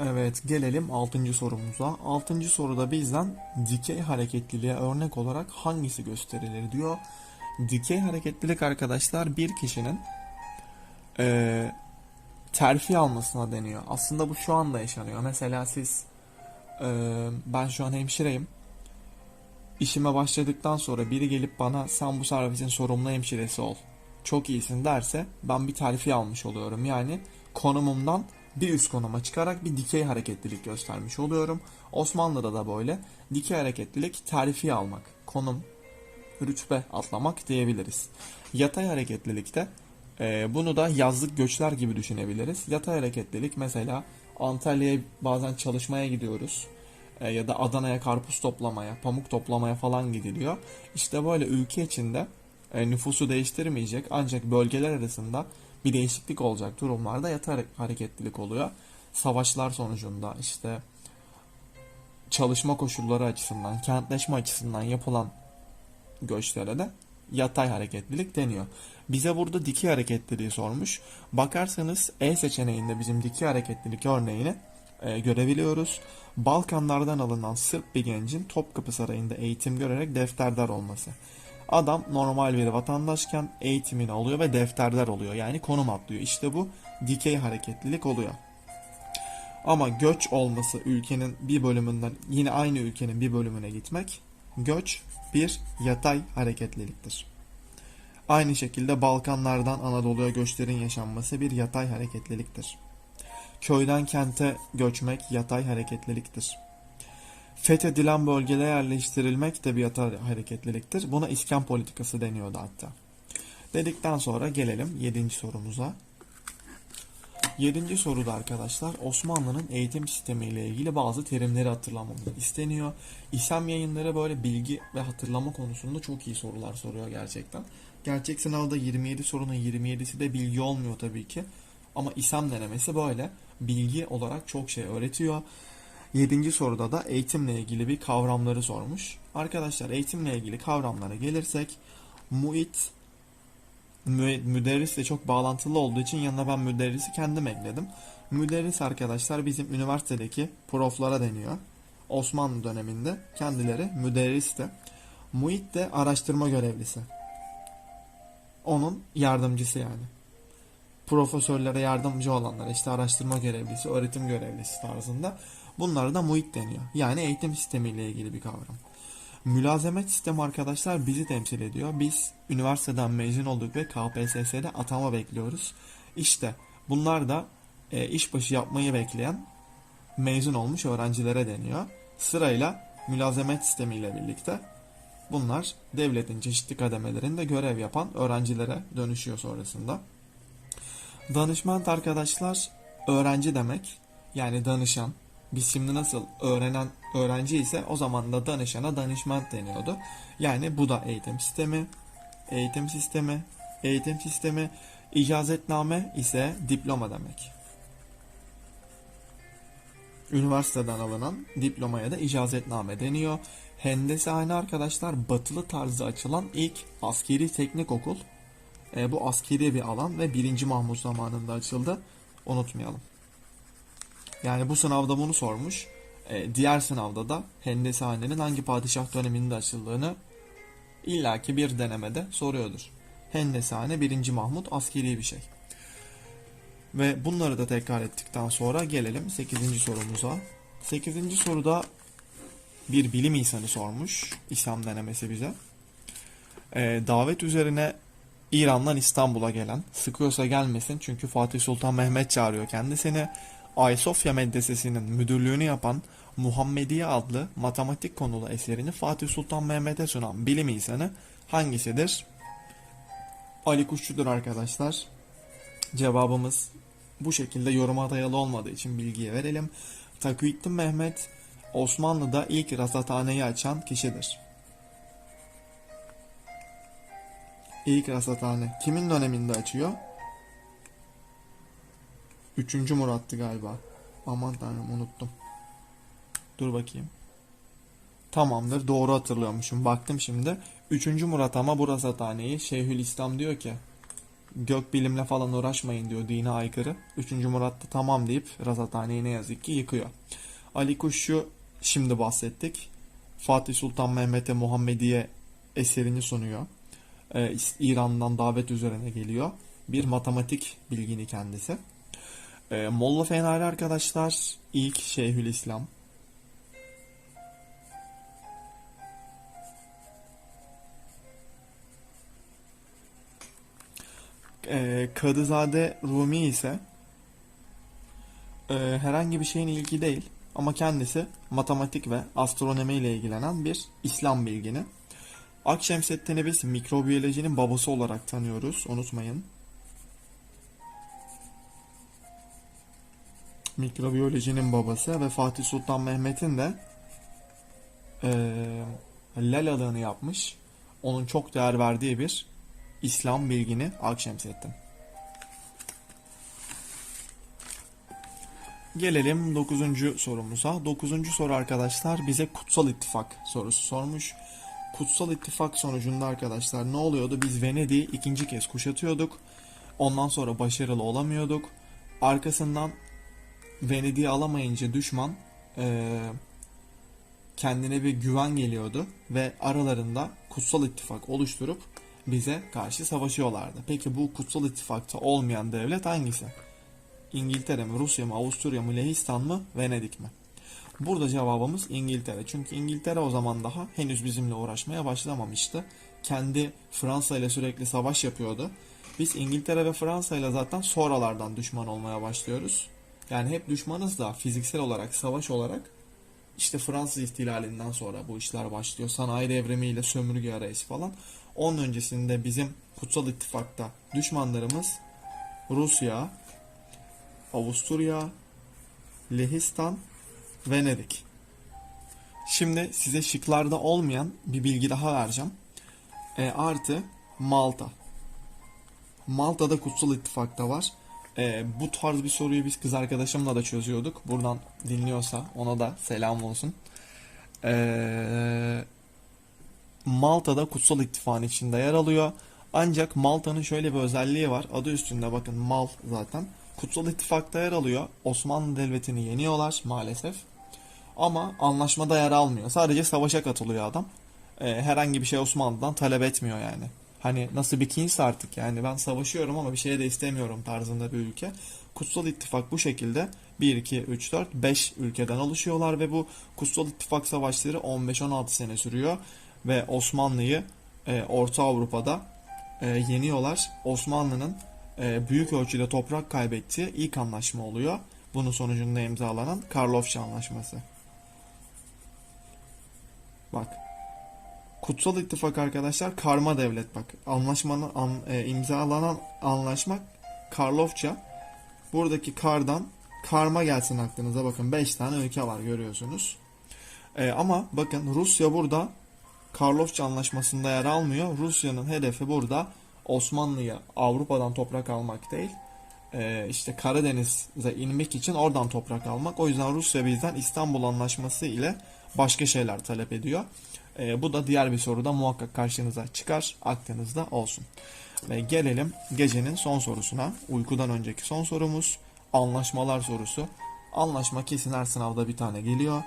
Evet gelelim 6. sorumuza. 6. soruda bizden dikey hareketliliğe örnek olarak hangisi gösterilir diyor. Dikey hareketlilik arkadaşlar bir kişinin eee terfi almasına deniyor. Aslında bu şu anda yaşanıyor. Mesela siz eee, ben şu an hemşireyim. İşime başladıktan sonra biri gelip bana sen bu servisin sorumlu hemşiresi ol. Çok iyisin derse ben bir terfi almış oluyorum. Yani konumumdan bir üst konuma çıkarak bir dikey hareketlilik göstermiş oluyorum. Osmanlı'da da böyle dikey hareketlilik terfi almak, konum, rütbe atlamak diyebiliriz. Yatay hareketlilikte e, bunu da yazlık göçler gibi düşünebiliriz. Yatay hareketlilik mesela Antalya'ya bazen çalışmaya gidiyoruz. E, ya da Adana'ya karpuz toplamaya, pamuk toplamaya falan gidiliyor. İşte böyle ülke içinde e, nüfusu değiştirmeyecek ancak bölgeler arasında bir değişiklik olacak durumlarda yatay hareketlilik oluyor. Savaşlar sonucunda işte çalışma koşulları açısından, kentleşme açısından yapılan göçlere de yatay hareketlilik deniyor. Bize burada dikey hareketliliği sormuş. Bakarsanız E seçeneğinde bizim dikey hareketlilik örneğini e, görebiliyoruz. Balkanlardan alınan Sırp bir gencin Topkapı Sarayı'nda eğitim görerek defterdar olması. Adam normal bir vatandaşken eğitimini alıyor ve defterdar oluyor. Yani konum atlıyor. İşte bu dikey hareketlilik oluyor. Ama göç olması ülkenin bir bölümünden yine aynı ülkenin bir bölümüne gitmek göç bir yatay hareketliliktir. Aynı şekilde Balkanlardan Anadolu'ya göçlerin yaşanması bir yatay hareketliliktir. Köyden kente göçmek yatay hareketliliktir. Fethedilen bölgede yerleştirilmek de bir yatay hareketliliktir. Buna iskan politikası deniyordu hatta. Dedikten sonra gelelim 7. sorumuza. 7. soruda arkadaşlar Osmanlı'nın eğitim sistemiyle ilgili bazı terimleri hatırlamamız isteniyor. İSEM yayınları böyle bilgi ve hatırlama konusunda çok iyi sorular soruyor gerçekten. Gerçek sınavda 27 sorunun 27'si de bilgi olmuyor tabii ki. Ama İSEM denemesi böyle bilgi olarak çok şey öğretiyor. 7. soruda da eğitimle ilgili bir kavramları sormuş. Arkadaşlar eğitimle ilgili kavramlara gelirsek muit mü- müderrisle çok bağlantılı olduğu için yanına ben müderrisi kendim ekledim. Müderris arkadaşlar bizim üniversitedeki proflara deniyor. Osmanlı döneminde kendileri müderristi. Muit de araştırma görevlisi. Onun yardımcısı yani. Profesörlere yardımcı olanlar işte araştırma görevlisi, öğretim görevlisi tarzında. Bunlara da muit deniyor. Yani eğitim sistemiyle ilgili bir kavram. Mülazemet sistemi arkadaşlar bizi temsil ediyor. Biz üniversiteden mezun olduk ve KPSS'de atama bekliyoruz. İşte bunlar da e, işbaşı yapmayı bekleyen mezun olmuş öğrencilere deniyor. Sırayla mülazemet sistemiyle birlikte bunlar devletin çeşitli kademelerinde görev yapan öğrencilere dönüşüyor sonrasında. Danışment arkadaşlar öğrenci demek. Yani danışan. Biz şimdi nasıl öğrenen öğrenci ise o zaman da danışana danışment deniyordu. Yani bu da eğitim sistemi. Eğitim sistemi. Eğitim sistemi. İcazetname ise diploma demek. Üniversiteden alınan diplomaya da icazetname deniyor. Hendesehane arkadaşlar batılı tarzı açılan ilk askeri teknik okul. E, bu askeri bir alan ve 1. Mahmut zamanında açıldı. Unutmayalım. Yani bu sınavda bunu sormuş. E, diğer sınavda da Hendesane'nin hangi padişah döneminde açıldığını illaki bir denemede soruyordur. Hendesane 1. Mahmut askeri bir şey. Ve bunları da tekrar ettikten sonra gelelim 8. sorumuza. 8. soruda bir bilim insanı sormuş. İslam denemesi bize. E, davet üzerine İran'dan İstanbul'a gelen, sıkıyorsa gelmesin çünkü Fatih Sultan Mehmet çağırıyor kendisini. Ayasofya Medresesi'nin müdürlüğünü yapan Muhammediye adlı matematik konulu eserini Fatih Sultan Mehmet'e sunan bilim insanı hangisidir? Ali Kuşçu'dur arkadaşlar. Cevabımız bu şekilde yoruma dayalı olmadığı için bilgiye verelim. Takiyüddin Mehmet Osmanlı'da ilk rasathaneyi açan kişidir. İlk rasathane kimin döneminde açıyor? Üçüncü Murat'tı galiba. Aman tanrım unuttum. Dur bakayım. Tamamdır doğru hatırlıyormuşum. Baktım şimdi. Üçüncü Murat ama bu rasathaneyi Şeyhülislam diyor ki gök bilimle falan uğraşmayın diyor dine aykırı. 3. Murat da tamam deyip rasathaneyi ne yazık ki yıkıyor. Ali Kuşçu şimdi bahsettik. Fatih Sultan Mehmet'e Muhammediye eserini sunuyor. Ee, İran'dan davet üzerine geliyor. Bir matematik bilgini kendisi. Ee, Molla Fenari arkadaşlar ilk Şeyhülislam. Ee, Kadızade Rumi ise e, herhangi bir şeyin ilgi değil ama kendisi matematik ve astronomi ile ilgilenen bir İslam bilgini. Akşemseddin'i biz mikrobiyolojinin babası olarak tanıyoruz, unutmayın. Mikrobiyolojinin babası ve Fatih Sultan Mehmet'in de eee Lelalığını yapmış. Onun çok değer verdiği bir İslam bilgini Akşemseddin. Gelelim 9. sorumuza. 9. soru arkadaşlar bize Kutsal İttifak sorusu sormuş. Kutsal İttifak sonucunda arkadaşlar ne oluyordu? Biz Venedik'i ikinci kez kuşatıyorduk. Ondan sonra başarılı olamıyorduk. Arkasından Venedik'i alamayınca düşman eee, kendine bir güven geliyordu ve aralarında Kutsal İttifak oluşturup bize karşı savaşıyorlardı. Peki bu Kutsal İttifak'ta olmayan devlet hangisi? İngiltere mi, Rusya mı, Avusturya mı, Lehistan mı, Venedik mi? Burada cevabımız İngiltere. Çünkü İngiltere o zaman daha henüz bizimle uğraşmaya başlamamıştı. Kendi Fransa ile sürekli savaş yapıyordu. Biz İngiltere ve Fransa ile zaten sonralardan düşman olmaya başlıyoruz. Yani hep düşmanız da fiziksel olarak, savaş olarak işte Fransız ihtilalinden sonra bu işler başlıyor. Sanayi devrimiyle sömürge arayışı falan. Onun öncesinde bizim Kutsal İttifak'ta düşmanlarımız Rusya, Avusturya, Lehistan, Venedik. Şimdi size şıklarda olmayan bir bilgi daha vereceğim. E, artı Malta. Malta'da Kutsal İttifak'ta var. E, bu tarz bir soruyu biz kız arkadaşımla da çözüyorduk. Buradan dinliyorsa ona da selam olsun. E, Malta'da Kutsal İttifak'ın içinde yer alıyor. Ancak Malta'nın şöyle bir özelliği var. Adı üstünde bakın Mal zaten. Kutsal İttifak'ta yer alıyor. Osmanlı Devleti'ni yeniyorlar maalesef. Ama anlaşmada yer almıyor. Sadece savaşa katılıyor adam. Ee, herhangi bir şey Osmanlı'dan talep etmiyor yani. Hani nasıl bir kinse artık yani ben savaşıyorum ama bir şey de istemiyorum tarzında bir ülke. Kutsal İttifak bu şekilde 1, 2, 3, 4, 5 ülkeden oluşuyorlar ve bu Kutsal İttifak savaşları 15-16 sene sürüyor. Ve Osmanlı'yı e, Orta Avrupa'da e, yeniyorlar. Osmanlı'nın e, büyük ölçüde toprak kaybettiği ilk anlaşma oluyor. Bunun sonucunda imzalanan Karlofça Anlaşması. Bak. Kutsal İttifak arkadaşlar karma devlet bak. Anlaşmanın an, e, imzalanan anlaşma Karlofça. Buradaki kardan karma gelsin aklınıza bakın 5 tane ülke var görüyorsunuz. E, ama bakın Rusya burada Karlofça Anlaşması'nda yer almıyor. Rusya'nın hedefi burada Osmanlı'ya Avrupa'dan toprak almak değil. Ee, işte Karadeniz'e inmek için oradan toprak almak. O yüzden Rusya bizden İstanbul Anlaşması ile başka şeyler talep ediyor. Ee, bu da diğer bir soruda muhakkak karşınıza çıkar. Aklınızda olsun. Ve gelelim gecenin son sorusuna. Uykudan önceki son sorumuz. Anlaşmalar sorusu. Anlaşma kesin her sınavda bir tane geliyor.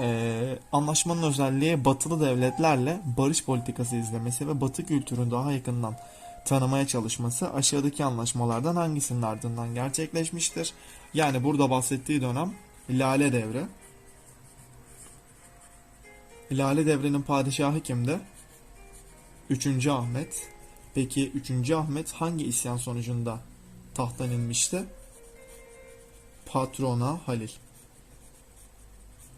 Ee, anlaşmanın özelliği batılı devletlerle barış politikası izlemesi ve batı kültürünü daha yakından tanımaya çalışması aşağıdaki anlaşmalardan hangisinin ardından gerçekleşmiştir? Yani burada bahsettiği dönem Lale Devri. Lale Devri'nin padişahı kimdi? 3. Ahmet. Peki 3. Ahmet hangi isyan sonucunda tahttan inmişti? Patrona Halil.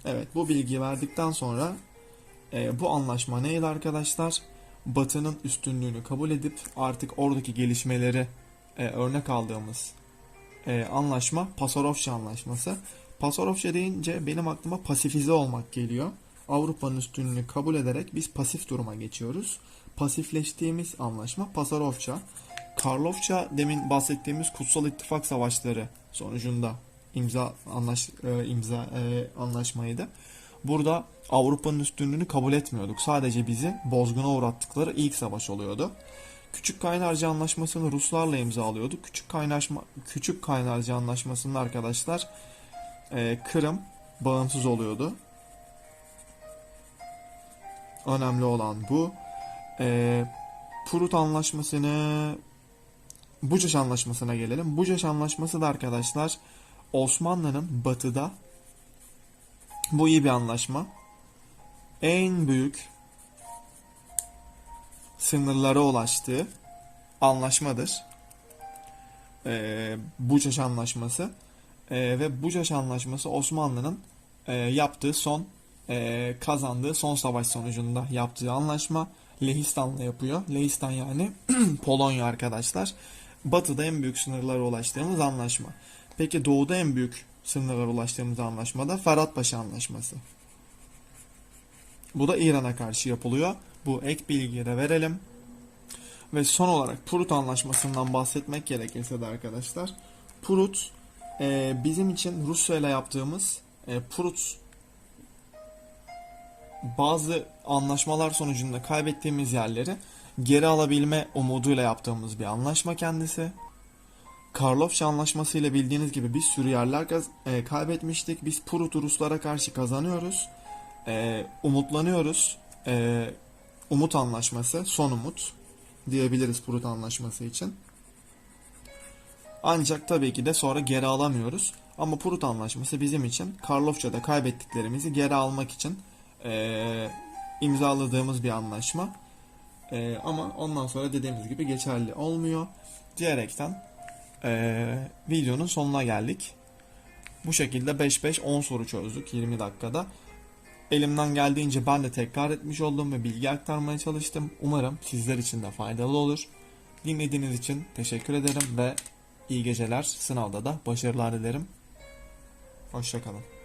Evet bu bilgiyi verdikten sonra e, bu anlaşma neydi arkadaşlar? Batı'nın üstünlüğünü kabul edip artık oradaki gelişmeleri e, örnek aldığımız e, anlaşma Pasarofça Anlaşması. Pasarofça deyince benim aklıma pasifize olmak geliyor. Avrupa'nın üstünlüğünü kabul ederek biz pasif duruma geçiyoruz. Pasifleştiğimiz anlaşma Pasarofça. Karlofça demin bahsettiğimiz Kutsal İttifak Savaşları sonucunda imza anlaş e, imza e, anlaşmaydı. Burada Avrupa'nın üstünlüğünü kabul etmiyorduk. Sadece bizi bozguna uğrattıkları ilk savaş oluyordu. Küçük Kaynarca Anlaşması'nı Ruslarla imzalıyordu. Küçük Kaynaşma Küçük Kaynarca Anlaşması'nda arkadaşlar e, Kırım bağımsız oluyordu. Önemli olan bu. E, Prut Anlaşması'nı Bucaş Anlaşması'na gelelim. Bucaş Anlaşması da arkadaşlar Osmanlı'nın batıda bu iyi bir anlaşma. En büyük sınırlara ulaştığı anlaşmadır. Ee, Bucaş Anlaşması. Ee, ve Bucaş Anlaşması Osmanlı'nın e, yaptığı son e, kazandığı son savaş sonucunda yaptığı anlaşma Lehistan'la yapıyor. Lehistan yani Polonya arkadaşlar. Batı'da en büyük sınırlara ulaştığımız anlaşma. Peki doğuda en büyük sınırlara ulaştığımız anlaşma da Ferhatpaşa Anlaşması. Bu da İran'a karşı yapılıyor. Bu ek bilgiyi de verelim. Ve son olarak Prut Anlaşması'ndan bahsetmek gerekirse de arkadaşlar. Prut e, bizim için Rusya ile yaptığımız e, Prut bazı anlaşmalar sonucunda kaybettiğimiz yerleri geri alabilme umuduyla yaptığımız bir anlaşma kendisi. Karlofça Anlaşması ile bildiğiniz gibi bir sürü yerler e, kaybetmiştik. Biz Prut'u Ruslara karşı kazanıyoruz. E, umutlanıyoruz. E, umut Anlaşması, son umut diyebiliriz Prut Anlaşması için. Ancak tabii ki de sonra geri alamıyoruz. Ama Prut Anlaşması bizim için Karlofça'da kaybettiklerimizi geri almak için e, imzaladığımız bir anlaşma. E, ama ondan sonra dediğimiz gibi geçerli olmuyor diyerekten e, videonun sonuna geldik. Bu şekilde 5-5-10 soru çözdük 20 dakikada. Elimden geldiğince ben de tekrar etmiş oldum ve bilgi aktarmaya çalıştım. Umarım sizler için de faydalı olur. Dinlediğiniz için teşekkür ederim ve iyi geceler. Sınavda da başarılar dilerim. Hoşçakalın.